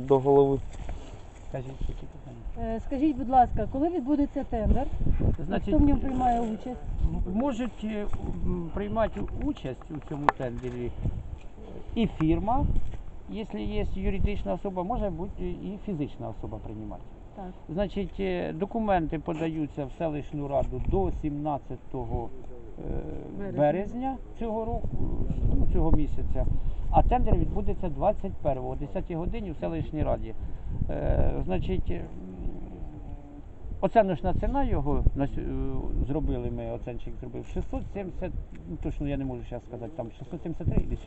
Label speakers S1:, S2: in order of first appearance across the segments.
S1: до голови.
S2: Скажіть, які питання?
S3: Е, Скажіть, будь ласка, коли відбудеться тендер?
S2: Значить,
S3: Хто в ньому приймає участь?
S2: можуть е, приймати участь у цьому тендері і фірма, якщо є юридична особа, може бути і фізична особа приймати.
S3: Так.
S2: Значить, е, документи подаються в селищну раду до 17 е,
S3: Березня.
S2: цього року, ну, цього місяця. А тендер відбудеться 21 о 10 годині в селищній раді. Е, значить, оціночна ціна його е, зробили ми, оценщик зробив 670, ну, точно я не можу зараз сказати, там 673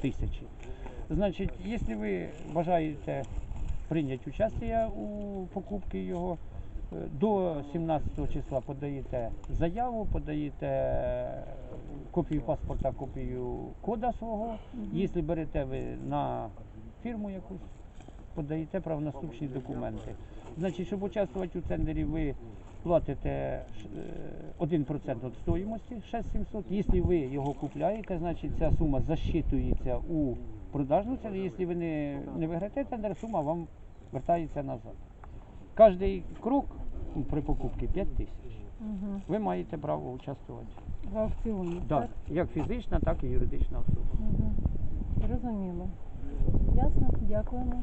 S2: тисячі. Значить, якщо ви бажаєте прийняти участь у покупці його, до 17 числа подаєте заяву, подаєте копію паспорта, копію кода свого. Якщо берете ви на фірму якусь, подаєте правонаступні документи. Значить, щоб участвувати у тендері, ви платите е, 1% від стоїмості 6700. Якщо ви його купляєте, значить ця сума засчитується у продажну ціну. Якщо ви не, не виграєте тендер, сума вам вертається назад. Кожний крок при покупці 5 тисяч.
S3: Угу.
S2: Ви маєте право участвувати.
S3: В аукціоні.
S2: Да, як фізична, так і юридична особа.
S3: Угу. Зрозуміло. Ясно, дякуємо.